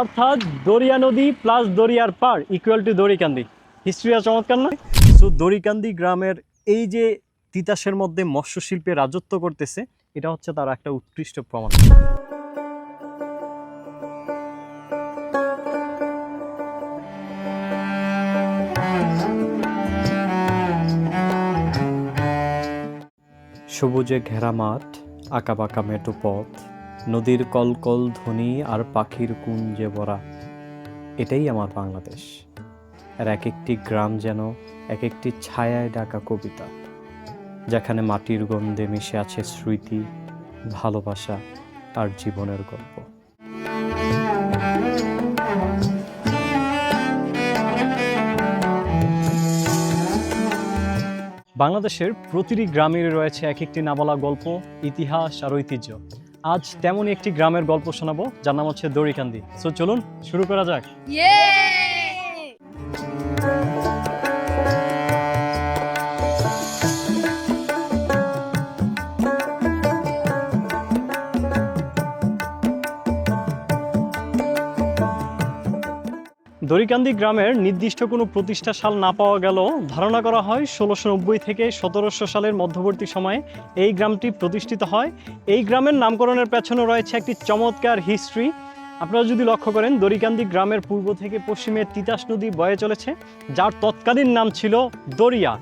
অর্থাৎ দরিয়া নদী প্লাস দরিয়ার পার ইকুয়াল টু দড়িকান্দি। হিস্ট্রিটা চমৎকার নয় সো দড়িকান্দি গ্রামের এই যে তিতাসের মধ্যে মৎস্য শিল্পে রাজত্ব করতেছে, এটা হচ্ছে তার একটা উৎকৃষ্ট প্রমাণ। সবুজে ঘেরা মাঠ, আঁকাবাঁকা মেটো পথ নদীর কলকল ধ্বনি আর পাখির কুঞ্জে ভরা এটাই আমার বাংলাদেশ। আর এক একটি গ্রাম যেন এক একটি ছায়ায় ডাকা কবিতা, যেখানে মাটির গন্ধে মিশে আছে স্মৃতি, ভালোবাসা আর জীবনের গল্প। বাংলাদেশের প্রতিটি গ্রামের রয়েছে এক একটি নাবলা গল্প, ইতিহাস আর ঐতিহ্য। আজ তেমনই একটি গ্রামের গল্প শোনাবো, যার নাম হচ্ছে দড়িকান্দি। সো চলুন, শুরু করা যাক। দড়িকান্দি গ্রামের নির্দিষ্ট কোনো প্রতিষ্ঠা সাল না পাওয়া গেল ধারণা করা হয় ষোলোশো নব্বই থেকে সতেরোশো সালের মধ্যবর্তী সময়ে এই গ্রামটি প্রতিষ্ঠিত হয়। এই গ্রামের নামকরণের পেছনে রয়েছে একটি চমৎকার হিস্ট্রি। আপনারা যদি লক্ষ্য করেন, দড়িকান্দি গ্রামের পূর্ব থেকে পশ্চিমে তিতাস নদী বয়ে চলেছে, যার তৎকালীন নাম ছিল দরিয়া।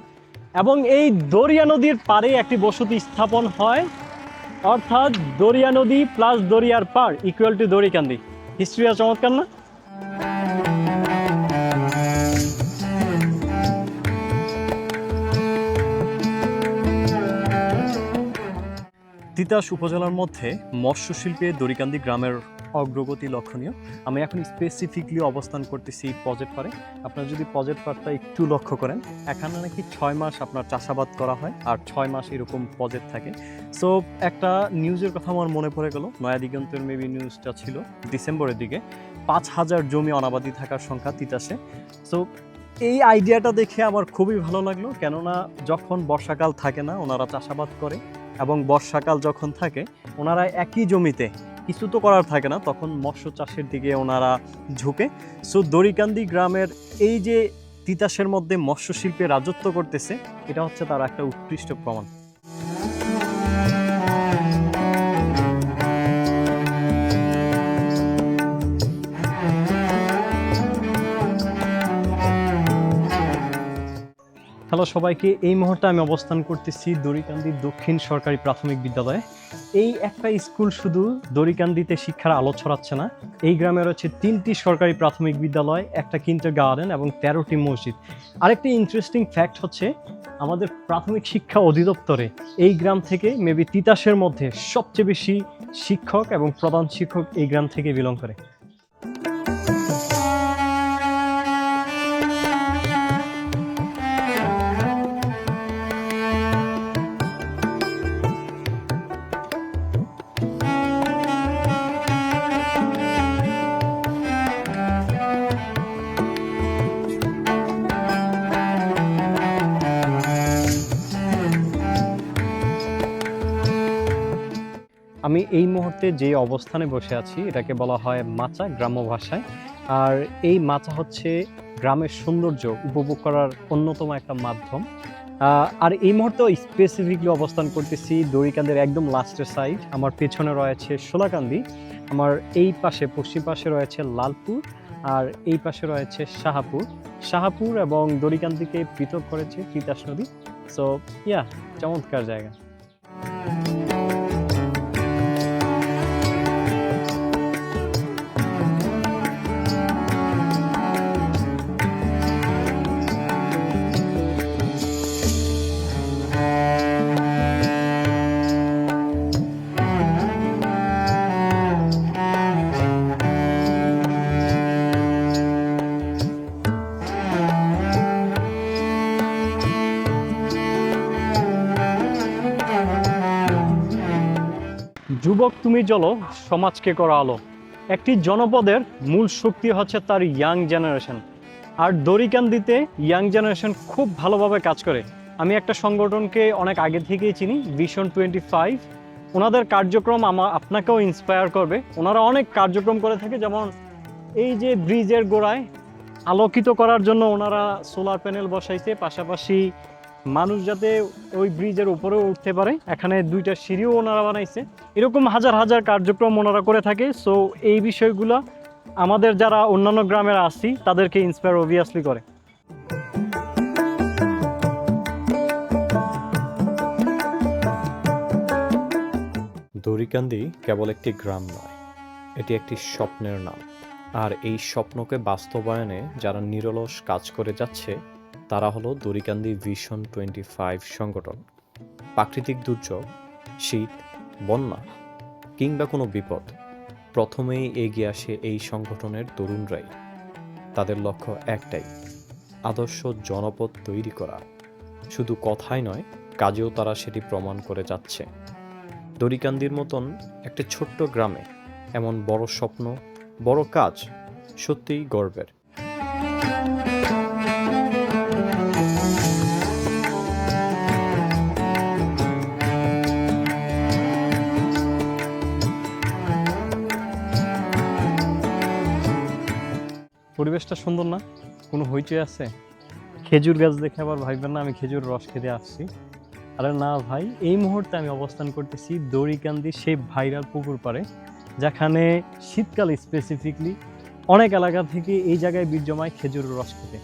এবং এই দরিয়া নদীর পাড়ে একটি বসতি স্থাপন হয়, অর্থাৎ দরিয়া নদী প্লাস দরিয়ার পার ইকুয়াল টু দড়িকান্দি। হিস্ট্রিটা চমৎকার না? তিতাস উপজেলার মধ্যে মৎস্য শিল্পে দড়িকান্দি গ্রামের অগ্রগতি লক্ষণীয়। আমি এখন স্পেসিফিকলি অবস্থান করতেছি পজেট পারে আপনারা যদি পজেট পারটা একটু লক্ষ্য করেন, এখানে নাকি ছয় মাস আপনার চাষাবাদ করা হয় আর ছয় মাস এরকম পজেট থাকে। সো একটা নিউজের কথা আমার মনে পড়ে গেল। নয়া দিগন্তের মেবি নিউজটা ছিল ডিসেম্বরের দিকে। পাঁচ হাজার জমি অনাবাদি থাকার সংখ্যা তিতাসে। সো এই আইডিয়াটা দেখে আমার খুবই ভালো লাগল। কেননা যখন বর্ষাকাল থাকে না, ওনারা চাষাবাদ করে। এবং বর্ষাকাল যখন থাকে, ওনারা একই জমিতে, কিছু তো করার থাকে না, তখন মৎস্য চাষের দিকে ওনারা ঝুঁকে। সো দড়িকান্দি গ্রামের এই যে তিতাসের মধ্যে মৎস্য শিল্পে রাজত্ব করতেছে, এটা হচ্ছে তার একটা উৎকৃষ্ট প্রমাণ। হ্যালো সবাইকে, এই মুহূর্তে আমি অবস্থান করতেছি দড়িকান্দি দক্ষিণ সরকারি প্রাথমিক বিদ্যালয়ে। এই একটা স্কুল শুধু দড়িকান্দিতে শিক্ষার আলো ছড়াচ্ছে না, এই গ্রামে রয়েছে তিনটি সরকারি প্রাথমিক বিদ্যালয়, একটা কিন্টার গার্ডেন এবং তেরোটি মসজিদ। আরেকটি ইন্টারেস্টিং ফ্যাক্ট হচ্ছে, আমাদের প্রাথমিক শিক্ষা অধিদপ্তরে এই গ্রাম থেকে মেবি তিতাসের মধ্যে সবচেয়ে বেশি শিক্ষক এবং প্রধান শিক্ষক এই গ্রাম থেকে বিলং করে। আমি এই মুহূর্তে যে অবস্থানে বসে আছি, এটাকে বলা হয় মাচা গ্রাম্য ভাষায়। আর এই মাচা হচ্ছে গ্রামের সৌন্দর্য উপভোগ করার অন্যতম একটা মাধ্যম। আর এই মুহূর্তে স্পেসিফিকলি অবস্থান করতেছি দড়িকান্দের একদম লাস্টের সাইড আমার পেছনে রয়েছে সোলাকান্দি আমার এই পাশে, পশ্চিম পাশে রয়েছে লালপুর, আর এই পাশে রয়েছে শাহাপুর। শাহাপুর এবং দড়িকান্দিকে পৃথক করেছে তিতাস নদী সো ইয়া চমৎকার জায়গা। যুবক তুমি চলো, সমাজকে করো আলো। একটি জনপদের মূল শক্তি হচ্ছে তার ইয়াং জেনারেশন আর দড়িকান্দিতে ইয়াং জেনারেশন খুব ভালোভাবে কাজ করে। আমি একটা সংগঠনকে অনেক আগে থেকেই চিনি ভিশন টোয়েন্টি ফাইভ ওনাদের কার্যক্রম আমা, আপনাকেও ইন্সপায়ার করবে। ওনারা অনেক কার্যক্রম করে থাকে, যেমন এই যে ব্রিজের গোড়ায় আলোকিত করার জন্য ওনারা সোলার প্যানেল বসাইছে, পাশাপাশি মানুষ যাতে ওই ব্রিজের উপরেও উঠতে পারে, এখানে দুইটা সিঁড়িও ওনারা বানাইছে। এরকম হাজার হাজার কার্যক্রম ওনারা করে থাকে সো এই বিষয়গুলো আমাদের যারা অন্যান্য গ্রামের আছি তাদেরকে ইন্সপায়ার অবভিয়াসলি করে। দড়িকান্দি কেবল একটি গ্রাম নয়, এটি একটি স্বপ্নের নাম। আর এই স্বপ্নকে বাস্তবায়নে যারা নিরলস কাজ করে যাচ্ছে তারা হলো দড়িকান্দি ভিশন টোয়েন্টি ফাইভ সংগঠন। প্রাকৃতিক দুর্যোগ, শীত, বন্যা কিংবা কোনো বিপদ, প্রথমেই এগিয়ে আসে এই সংগঠনের তরুণরাই। তাদের লক্ষ্য একটাই, আদর্শ জনপদ তৈরি করা। শুধু কথাই নয়, কাজেও তারা সেটি প্রমাণ করে যাচ্ছে। দড়িকান্দির মতন একটা ছোট্ট গ্রামে এমন বড় স্বপ্ন, বড় কাজ সত্যিই গর্বের। পরিবেশটা সুন্দর না? কোনো হইচই আছে? খেজুর গাছ দেখে আবার ভাইবেন না আমি খেজুর রস খেতে আসছি। আরে না ভাই এই মুহূর্তে আমি অবস্থান করতেছি দড়িকান্দি সেই ভাইরাল পুকুর পাড়ে যেখানে শীতকালে স্পেসিফিকলি অনেক এলাকা থেকে এই জায়গায় বীর জমায় খেজুর রস খেতে।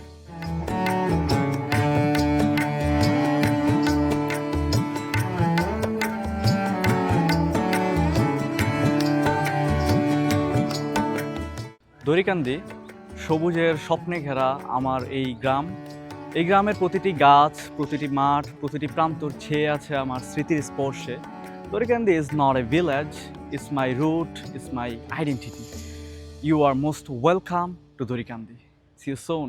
দড়িকান্দি সবুজের স্বপ্নে ঘেরা আমার এই গ্রাম। এই গ্রামের প্রতিটি গাছ, প্রতিটি মাঠ, প্রতিটি প্রান্তর ছেয়ে আছে আমার স্মৃতির স্পর্শে। Dorikandi is not a village it's my root it's my identity you are most welcome to Dorikandi see you soon